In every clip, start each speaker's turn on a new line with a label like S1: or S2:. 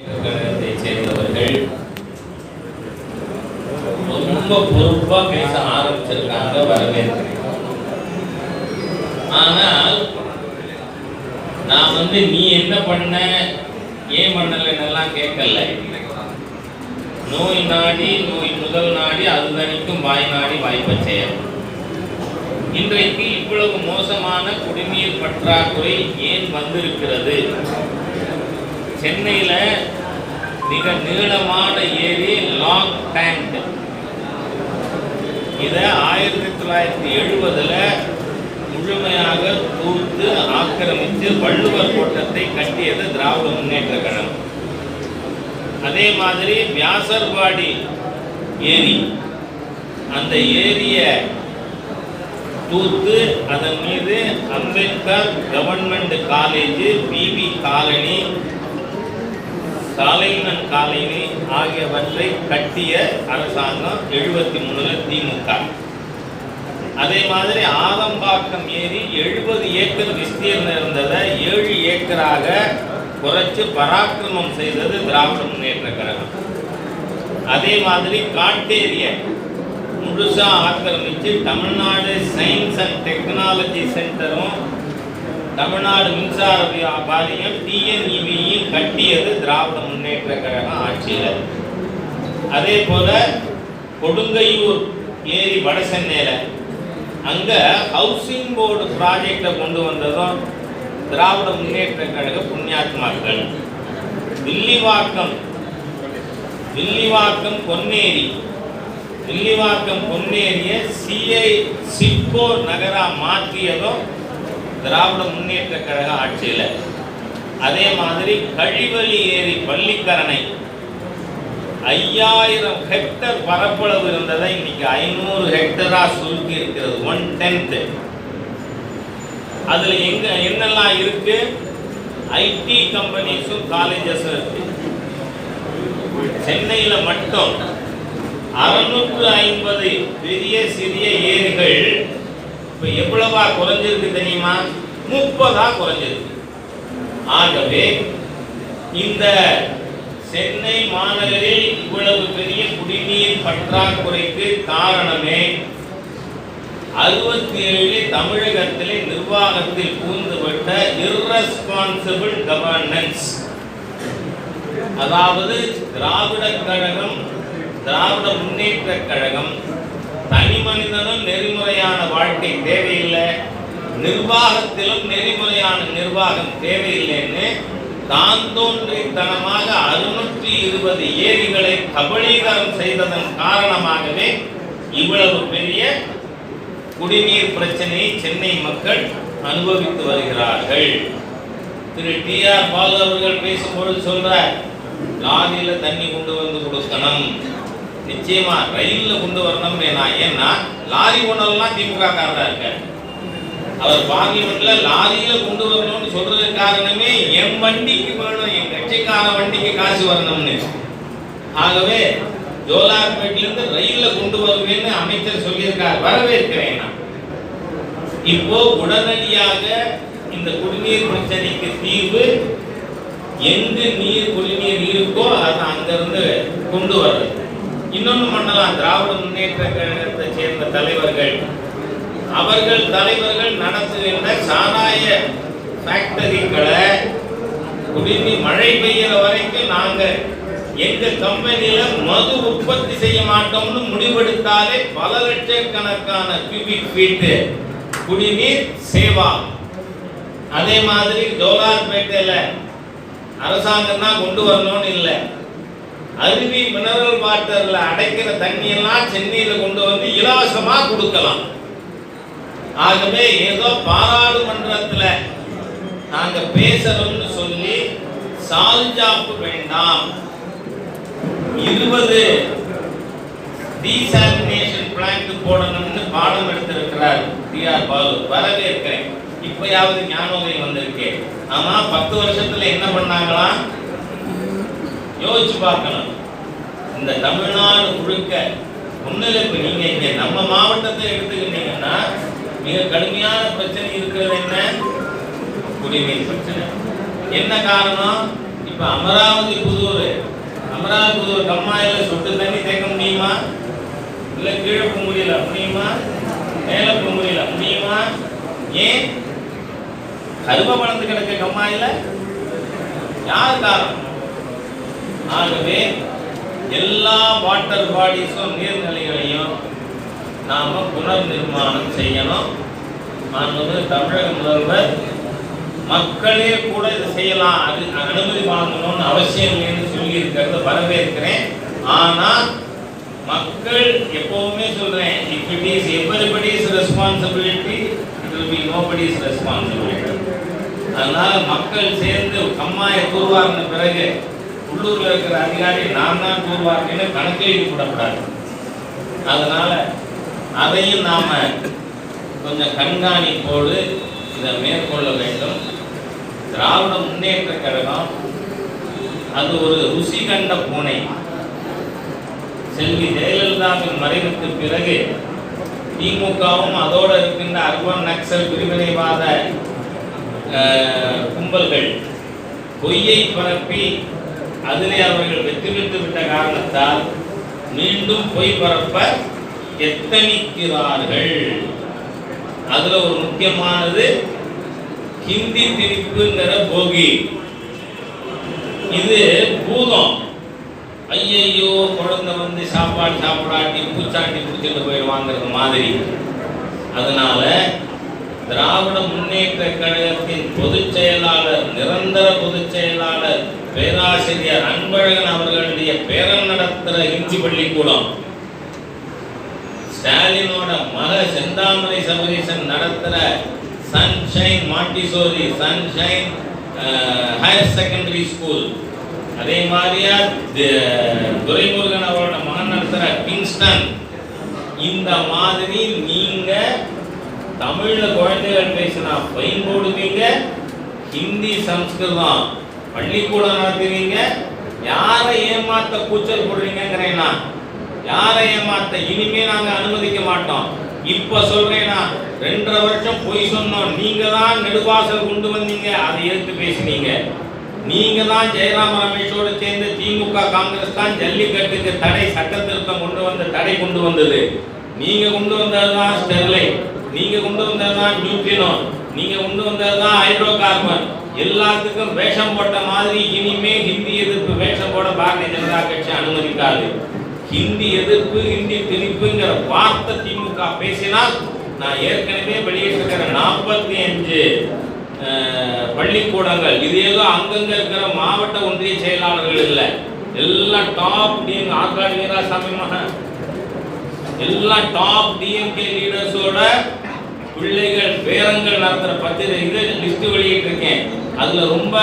S1: கழகத்தை சேர்ந்தவர்கள் ரொம்ப பொறுப்பா பேச ஆரம்பிச்சிருக்காங்க வரவேற்கிறேன் ஆனால் நான் வந்து நீ என்ன பண்ண ஏன் பண்ணலன்னெல்லாம் கேட்கல. நோய் நாடி நோய் முதல் நாடி அது வாய் நாடி வாய்ப்பை இன்றைக்கு இவ்வளவு மோசமான குடிநீர் பற்றாக்குறை ஏன் வந்திருக்கிறது? சென்னையில் மிக நீளமான ஏரி லாங் டேங்க் இதை ஆயிரத்தி தொள்ளாயிரத்தி எழுபதில் முழுமையாக தூர்த்து ஆக்கிரமித்து வள்ளுவர் கோட்டத்தை கட்டியது திராவிட முன்னேற்ற கழகம். அதே மாதிரி வியாசர்பாடி ஏரி. அந்த ஏரியை தூத்து அதன் மீது Ambedkar government college BB colony காலைமன் colony ஆகியவற்றை கட்டிய அரசாங்கம் எழுபத்தி மூணுல திமுக. அதே மாதிரி ஆலம்பாக்கம் ஏரி எழுபது ஏக்கர் விஸ்தீர்ணம் இருந்ததை ஏழு ஏக்கராக குறைச்சு பராக்கிரமம் செய்தது திராவிட முன்னேற்ற கழகம். அதே மாதிரி காட்டேரிய முழுசா ஆக்கிரமிச்சு தமிழ்நாடு சயின்ஸ் அண்ட் டெக்னாலஜி சென்டரும் தமிழ்நாடு மின்சார வாரியம் டிஎன்இவி கட்டியது திராவிட முன்னேற்ற கழகம் ஆட்சியில். அதே போல கொடுங்கையூர் ஏரி வடசென்னையில். அங்கே ஹவுசிங் போர்டு ப்ராஜெக்டை கொண்டு வந்ததும் திராவிட முன்னேற்ற கழக புண்ணியாத்மாக்கள். வில்லிவாக்கம் வில்லிவாக்கம் பொன்னேரி வில்லிவாக்கம் பொன்னேரிய சிஐ சிட்கோ நகராக மாற்றியதும் திராவிட முன்னேற்ற கழக ஆட்சியில். அதே மாதிரி கழிவழி ஏரி பள்ளிக்கரணை ஐயாயிரம் ஹெக்டர் பரப்பளவு இருந்ததை இன்னைக்கு ஐநூறு ஹெக்டரா சுருக்கி இருக்கிறது. ஒன் டென்த் அதுல எங்க என்னெல்லாம் இருக்கு? ஐடி கம்பெனிஸும் காலேஜஸும் இருக்கு. சென்னையில மட்டும் அறுநூற்று ஐம்பது பெரிய சிறிய ஏரிகள் இப்ப எவ்வளவா குறைஞ்சிருக்கு தெரியுமா? முப்பதா குறைஞ்சிருக்கு. ஆகவே இந்த சென்னை மாநகரில் இவ்வளவு பெரிய குடிநீர் பற்றாக்குறைக்கு காரணமே அறுபத்தி ஏழு தமிழகத்திலே நிர்வாகத்தில் பூந்துவிட்ட இர்ரெஸ்பான்சிபிள் கவர்னன்ஸ் அதாவது திராவிட கழகம் திராவிட முன்னேற்ற கழகம் தனி மனிதனும் நெறிமுறையான வாழ்க்கை தேவையில்லை. நிர்வாகத்திலும் நெறிமுறையான நிர்வாகம் தேவையில்லைன்னு தான் தோன்றித்தனமாக அறுநூற்றி இருபது ஏரிகளை கபலீகரம் செய்ததன் காரணமாகவே இவ்வளவு பெரிய குடிநீர் பிரச்சனையை சென்னை மக்கள் அனுபவித்து வருகிறார்கள். திரு டி ஆர் பாலு அவர்கள் பேசும்பொழுது சொல்றார் லாரியில தண்ணி கொண்டு வந்து கொடுக்கணும். நிச்சயமா ரயில்ல கொண்டு வரணும் ஏன்னா லாரி ஓனர்லாம் திமுக காரரா இருக்காரு. அவர் பார்லிமெண்ட்ல லாரியில கொண்டு வரணும்னு சொல்றது காரணமே என் வண்டிக்கு வேணும் என் கட்சிக்கார வண்டிக்கு காசு வரணும்னு. ஆகவே ஜோலார்பேட்ல இருந்து ரயில்ல கொண்டு வருவேன்னு அமைச்சர் சொல்லியிருக்கார். வரவேற்கிறேன் நான். இப்போ உடனடியாக இந்த குடிநீர் பிரச்சனைக்கு தீர்வு எங்கு நீர் குடிநீர் இருக்கோ அதை அங்கிருந்து கொண்டு வர்றது. இன்னொன்னு பண்ணலாம். திராவிட முன்னேற்ற கழகத்தை சேர்ந்த தலைவர்கள் அவர்கள் தலைவர்கள் நடத்துகின்ற சாராய ஃபேக்டரிகளை குடிநீர் மழை பெய்கிற வரைக்கும் நாங்கள் எங்க கம்பெனியில மது உற்பத்தி செய்ய மாட்டோம்னு முடிவெடுத்தாலே பல லட்சக்கணக்கான கியூபிக் ஃபீட்டு குடிநீர் சேவா. அதே மாதிரி ஜோலார்பேட்டையில் அரசாங்கம் தான் கொண்டு வரணும்னு இல்லை. அருவி மினரல் வாட்டரில் அடைக்கிற தண்ணியெல்லாம் சென்னையில் கொண்டு வந்து இலவசமாக கொடுக்கலாம். ஆகவே ஏதோ பாராளுமன்றத்தில் நாங்க பேசுறோம்னு சொல்லி சால்ஜாப்பு வேண்டாம். இருபது டீசாலினேஷன் பிளான்ட் போடணும்னு பாடம் எடுத்திருக்கிறார் டி ஆர் பாலு. வரவேற்கிறேன். இப்பயாவது ஞானோதயம் வந்திருக்கேன் ஆமா பத்து வருஷத்துல என்ன பண்ணாங்களாம் யோசிச்சு பார்க்கணும். இந்த தமிழ்நாடு முழுக்க ஒண்ணுல இப்போ நீங்கள் இங்கே நம்ம மாவட்டத்தை எடுத்துக்கிட்டீங்கன்னா மிக கடுமையான பிரச்சனை இருக்கிறது என்ன? குடிநீர் பிரச்சனை. என்ன காரணம்? இப்ப அமராவதி புதூர் அமராவதி புதூர் கம்மாயில சொட்டு தண்ணி தேக்க முடியுமா? இல்ல கீழே போக முடியல. முடியுமா? மேல போக முடியல. முடியுமா? ஏன்? கரும வளர்ந்து கிடக்க கம்மாயில யார் காரணம்? ஆகவே எல்லா வாட்டர் பாடிஸும் நீர்நிலைகளையும் நாம புனர் நிர்மாணம் செய்யணும். மாண்புமிகு தமிழக முதல்வர் மக்களே கூட இதை செய்யலாம். அது அனுமதி வாங்கணும்னு அவசியம் இல்லைன்னு சொல்லியிருக்கிறத வரவேற்கிறேன். ஆனால் மக்கள் எப்பவுமே சொல்கிறேன் if it is everybody's responsibility it will be nobody's responsibility அதனால் மக்கள் சேர்ந்து கம்மாயை தூர்வாரின பிறகு உள்ளூரில் இருக்கிற அதிகாரி நான் தான் தூர்வாரினு கணக்கில் எழுதி அதனால் அதையும் நாம் கொஞ்சம் கண்காணிப்போடு இதை மேற்கொள்ள வேண்டும். திராவிட முன்னேற்ற கழகம் அது ஒரு ருசி கண்ட பூனை. செல்வி ஜெயலலிதாவின் மறைவுக்கு பிறகு திமுகவும் அதோடு இருக்கின்ற அர்பன் நக்சல் பிரிவினைவாத கும்பல்கள் பொய்யை பரப்பி அதிலே அவர்கள் வெற்றி பெற்று விட்ட காரணத்தால் மீண்டும் பொய் பரப்ப எத்தனிக்கிறார்கள் அதுல ஒரு முக்கியமானது ஹிந்தி திணிப்புங்கிற போகி. இது பூதம். ஐயையோ குழந்தை வந்து சாப்பாடு சாப்பிடாட்டி பூச்சாண்டி பிடிச்சிட்டு போயிடுவாங்கிறது மாதிரி. அதனால திராவிட முன்னேற்ற கழகத்தின் பொதுச் செயலாளர் நிரந்தர பொதுச் செயலாளர் பேராசிரியர் அன்பழகன் அவர்களுடைய பேரன் நடத்துகிற இஞ்சி பள்ளிக்கூடம். ஸ்டாலினோட மக செந்தாமரை சபரீசன் நடத்துகிற sunshine Montessori sunshine higher secondary school அதே மாதிரியா துரைமுருகன் அவரோட மகன் நடத்துகிற கிங்ஸ்டன் இந்த மாதிரி நீங்க தமிழ்ல குழந்தைகள் பேசினா ஃபைன் போடுவீங்க. ஹிந்தி சம்ஸ்கிருதம் பள்ளிக்கூடம் நடத்துவீங்க. யாரை ஏமாத்த கூச்சல் போடுறீங்கிறேன்னா யாரை ஏமாத்த இனிமே நாங்க அனுமதிக்க மாட்டோம். இப்ப சொல்றேன்னா ரெண்டரை வருஷம் பொய் சொன்னோம். நீங்க தான் நெடுவாசல் கொண்டு வந்தீங்க. அதை எடுத்து பேசினீங்க. நீங்க தான் ஜெயராம ரமேஷோடு சேர்ந்து திமுக காங்கிரஸ் தான் ஜல்லிக்கட்டுக்கு தடை சட்ட திருத்தம் கொண்டு வந்த தடை கொண்டு வந்தது. நீங்க கொண்டு வந்ததுதான் ஸ்டெர்லைட். நீங்க கொண்டு வந்ததுதான் நியூட்ரினோ. நீங்க கொண்டு வந்ததுதான் ஹைட்ரோ கார்பன் எல்லாத்துக்கும் வேஷம் போட்ட மாதிரி இனிமே ஹிந்தி எதிர்ப்பு வேஷம் போட பாரதிய ஜனதா கட்சி அனுமதிக்காது. ஹிந்தி எதிர்ப்பு ஹிந்தி திணிப்புங்கிற வார்த்தை திமுக பேசினால் நான் ஏற்கனவே வெளியிட்டிருக்கிற நாற்பத்தி அஞ்சு பள்ளிக்கூடங்கள் இது ஏதோ அங்கங்க இருக்கிற மாவட்ட ஒன்றிய செயலாளர்கள் இல்லை. எல்லாம் டாப் டிஎம் ஆற்காடு வீராசாமி மகன். எல்லாம் டாப் டிஎம்கே லீடர்ஸோட பிள்ளைகள் பேரங்கள் நடத்துகிற பத்திரிகை லிஸ்ட் வெளியிட்டிருக்கேன். அதுல ரொம்ப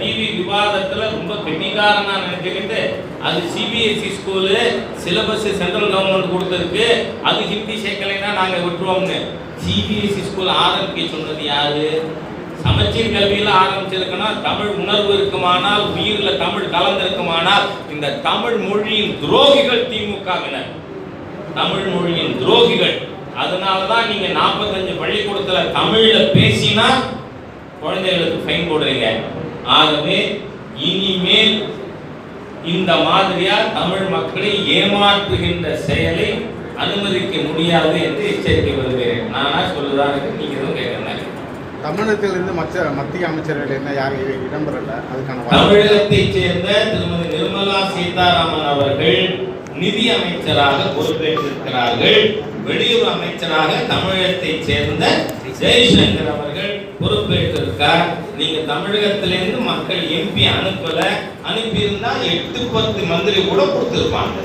S1: டிவி விவாதத்துல ரொம்ப கெட்டிக்காரனா நினைச்சுக்கிட்டு அது CBSE school syllabus central government கொடுத்துருக்கு அது ஹிந்தி சேர்க்கலைன்னா நாங்க விட்டுருவோம்னு. சிபிஎஸ்சி ஸ்கூல் ஆரம்பிக்க சொன்னது யாரு? சமச்சீர் கல்வியில் ஆரம்பிச்சிருக்குன்னா தமிழ் உணர்வு இருக்குமானால் உயிரில் தமிழ் கலந்திருக்குமானால் இந்த தமிழ் மொழியின் துரோகிகள் திமுகவினர். தமிழ் மொழியின் துரோகிகள். அதனால தான் நீங்கள் நாற்பத்தஞ்சு பள்ளிக்கூடத்தில் தமிழில் பேசினா குழந்தைகளுக்கு ஃபைன் போடுறீங்க. ஆகவே இனிமேல் இந்த மாதிரியா தமிழ் மக்களை ஏமாற்றுகின்ற செயலை அனுமதிக்க முடியாது என்று எச்சரிக்கை வருகிறேன் நானா சொல்லுதா இருக்கு? நீங்க எதுவும் கேட்கணும்
S2: தமிழகத்திலிருந்து மற்ற மத்திய அமைச்சர்கள் என்ன யாரும் இடம்பெறல? அதுக்கான
S1: தமிழகத்தைச் சேர்ந்த திருமதி நிர்மலா சீதாராமன் அவர்கள் நிதி அமைச்சராக பொறுப்பேற்றிருக்கிறார்கள். வெளியுறவு அமைச்சராக தமிழகத்தை சேர்ந்த ஜெய்சங்கர் அவர்கள் பொறுப்பேற்றிருக்கார். நீங்க தமிழகத்திலிருந்து மக்கள் எம்பி அனுப்பல அனுப்பியிருந்தா எட்டு பத்து மந்திரி கூட கொடுத்திருப்பாங்க.